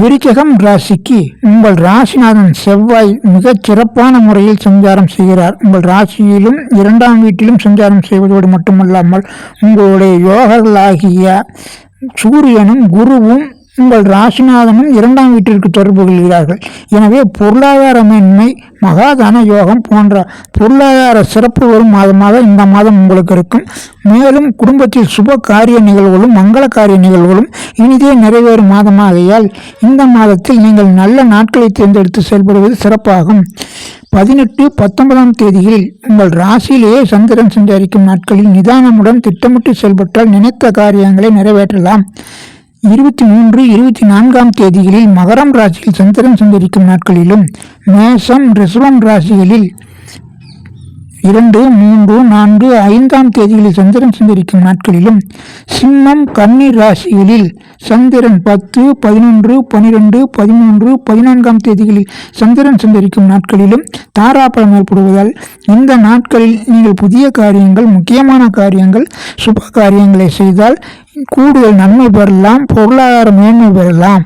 விருச்சகம் ராசிக்கு உங்கள் ராசிநாதன் செவ்வாய் மிகச் சிறப்பான முறையில் சஞ்சாரம் செய்கிறார். உங்கள் ராசியிலும் இரண்டாம் வீட்டிலும் சஞ்சாரம் செய்வதோடு மட்டுமல்லாமல் உங்களுடைய யோகர்களாகிய சூரியனும் குருவும் உங்கள் ராசிநாதனும் இரண்டாம் வீட்டிற்கு தொடர்பு கொள்கிறார்கள். எனவே பொருளாதார மேன்மை மகாதான யோகம் போன்ற பொருளாதார சிறப்பு வரும் மாதமாக இந்த மாதம் உங்களுக்கு இருக்கும். மேலும் குடும்பத்தில் சுப காரிய நிகழ்வுகளும் மங்கள காரிய நிகழ்வுகளும் இனிதே நிறைவேறும் மாதமாகையால் இந்த மாதத்தில் நீங்கள் நல்ல நாட்களை தேர்ந்தெடுத்து செயல்படுவது சிறப்பாகும். பதினெட்டு பத்தொன்பதாம் தேதியில் உங்கள் ராசியிலேயே சந்திரன் சஞ்சரிக்கும் நாட்களில் நிதானமுடன் திட்டமிட்டு செயல்பட்டால் நினைத்த காரியங்களை நிறைவேற்றலாம். இருபத்தி மூன்று இருபத்தி நான்காம் தேதிகளில் மகரம் ராசியில் சந்திரன் சஞ்சரிக்கும் நாட்களிலும் மேஷம் ரிசவம் ராசிகளில் இரண்டு மூன்று நான்கு ஐந்தாம் தேதிகளில் சந்திரன் சந்திரிக்கும் நாட்களிலும் சிம்மம் கன்னி ராசிகளில் சந்திரன் பத்து பதினொன்று பனிரெண்டு பதிமூன்று பதினான்காம் தேதிகளில் சந்திரன் சந்திரிக்கும் நாட்களிலும் தாராபலம் ஏற்படுவதால் இந்த நாட்களில் நீங்கள் புதிய காரியங்கள் முக்கியமான காரியங்கள் சுப காரியங்களை செய்தால் கூடுதல் நன்மை பெறலாம் பொருளாதார மேன்மை பெறலாம்.